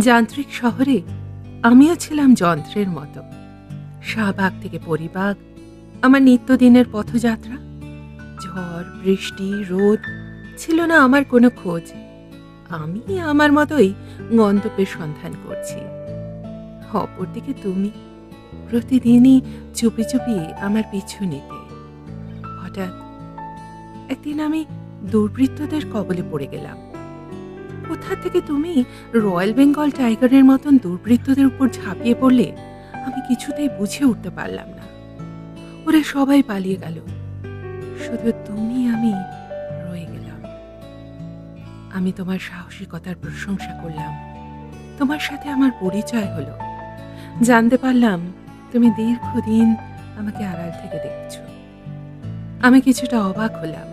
যান্ত্রিক শহরে আমিও ছিলাম যন্ত্রের মতো। শাহবাগ থেকে পরিবাগ, আমার নিত্যদিনের পথযাত্রা। ঝড়, বৃষ্টি, রোদ ছিল না আমার কোনো খোঁজ। আমি আমার মতোই গন্তব্যের সন্ধান করছি। অপরদিকে তুমি প্রতিদিনই চুপি চুপি আমার পিছু নিতে। হঠাৎ একদিন আমি দুর্বৃত্তদের কবলে পড়ে গেলাম। কোথা থেকে তুমি রয়্যাল বেঙ্গল টাইগারের মতন দুর্বৃত্তদের উপর ঝাঁপিয়ে পড়লে, আমি কিছুতেই বুঝে উঠতে পারলাম না। ওরা সবাই পালিয়ে গেল। শুধু তুমি আমি রয়ে গেলাম। আমি তোমার সাহসিকতার প্রশংসা করলাম। তোমার সাথে আমার পরিচয় হলো। জানতে পারলাম তুমি দীর্ঘদিন আমাকে আড়াল থেকে দেখছ। আমি কিছুটা অবাক হলাম।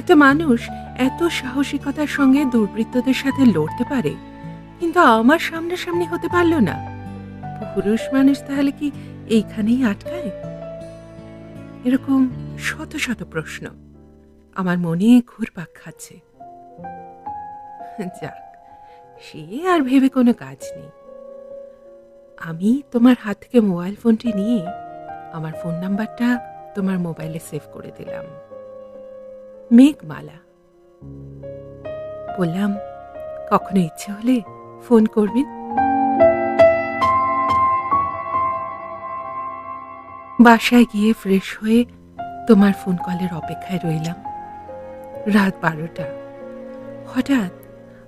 একটা মানুষ এত সাহসিকতার সঙ্গে দুর্বৃত্তদের সাথে লড়তে পারে, কিন্তু আমার সামনাসামনি হতে পারল না। পুরুষ মানুষ তাহলে কি এইখানেই আটকায়? এরকম শত শত প্রশ্ন। আমার মনে ঘুরপাক খাচ্ছে। যাক, সে আর ভেবে কোনো কাজ নেই। আমি তোমার হাত থেকে মোবাইল ফোনটি নিয়ে আমার ফোন নাম্বারটা তোমার মোবাইলে সেভ করে দিলাম। মেঘমালা। বললাম, কখনো ইচ্ছে হলে ফোন করবেন? বাসায় গিয়ে ফ্রেশ হয়ে তোমার ফোন কলের অপেক্ষায় রইলাম। রাত বারোটা। হঠাৎ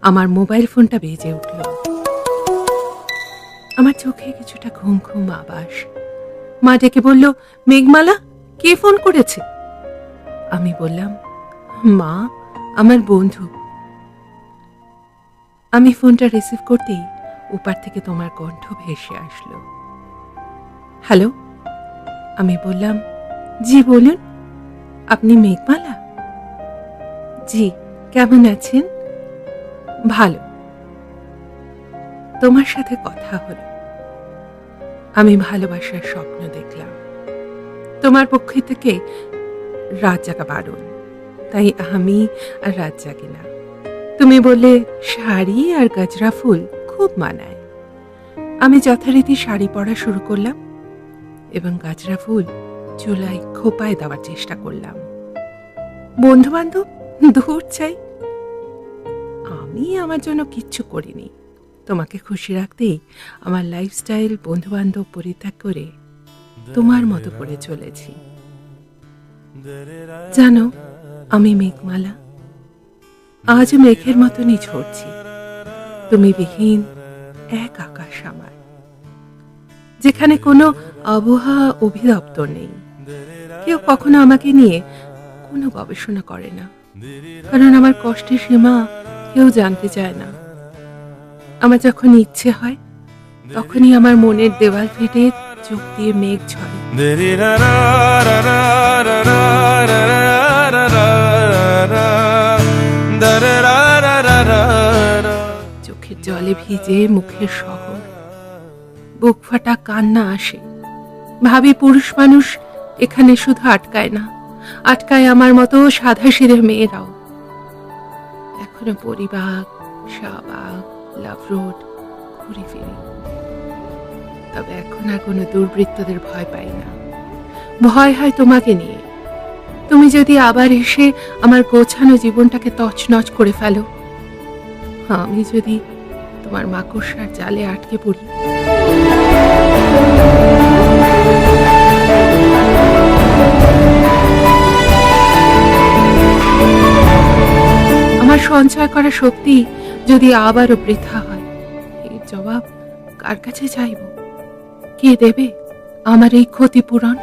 আমার মোবাইল ফোনটা বেজে উঠল। আমার চোখে কিছুটা ঘুম ঘুম আবাস মা ডেকে বলল, মেঘমালা, কে ফোন করেছে? আমি বললাম মা, আমার বন্ধু। আমি ফোনটা রিসিভ করতেই ওপার থেকে তোমার কণ্ঠ ভেসে আসলো। হ্যালো? আমি বললাম, জি, বলুন। আপনি মেঘমালা? জি, কেমন আছেন? ভালো। তোমার সাথে কথা হলো। আমি ভালোবাসার স্বপ্ন দেখলাম। তোমার পক্ষ থেকে রাত জাগা বারণ তাই আমি আর রাত জাগি না। তুমি বললে, শাড়ি আর গাজরা ফুল খুব মানায়। আমি যথারীতি শাড়ি পরা শুরু করলাম এবং গাজরা ফুল চুলায় খোপায় দেওয়ার চেষ্টা করলাম। বন্ধু বান্ধব দূর চাই। আমি আমার জন্য কিচ্ছু করিনি। তোমাকে খুশি রাখতেই আমার লাইফস্টাইল বন্ধু বান্ধব পরিত্যাগ করে তোমার মতো করে চলেছি। জানো আমি মেঘমালা। আজ মেঘের মতনই ঝরছি। তুমি বিহীন এক আকাশ আমার। যেখানে কোনো আবহাওয়া অভিদপ্তর নেই। কেউ কখনো আমাকে নিয়ে কোনো গবেষণা করে না। কারণ আমার কষ্টের সীমা কেউ জানতে চায় না। আমার যখন ইচ্ছে হয়, তখনই আমার মনের দেওয়াল ফেটে চোখ দিয়ে মেঘ ঝরে চোখের জলে ভিজে মুখের শহর। বুক ফাটা কান্না আসে। ভাবি, পুরুষ মানুষ এখানে শুধু আটকায় না, আটকায় আমার মতো সাদা সিধে মেয়েরাও। এখনও পরিবাগ, শাহবাগ, লাভ রোড ঘুরে ফিরি। তবে এখন আর কোনো দুর্বৃত্তদের ভয় পাই না। ভয় হয় তোমাকে নিয়ে। তুমি যদি আবার এসে আমার গোছানো জীবনটাকে তছনছ করে ফেলো, আমি যদি তোমার মাকড়সার জালে আটকে পড়ি। আমার সঞ্চয় করা শক্তি যদি আবারও বৃথা হয়, এর জবাব কার কাছে চাইব? কে দেবে আমার এই ক্ষতিপূরণ?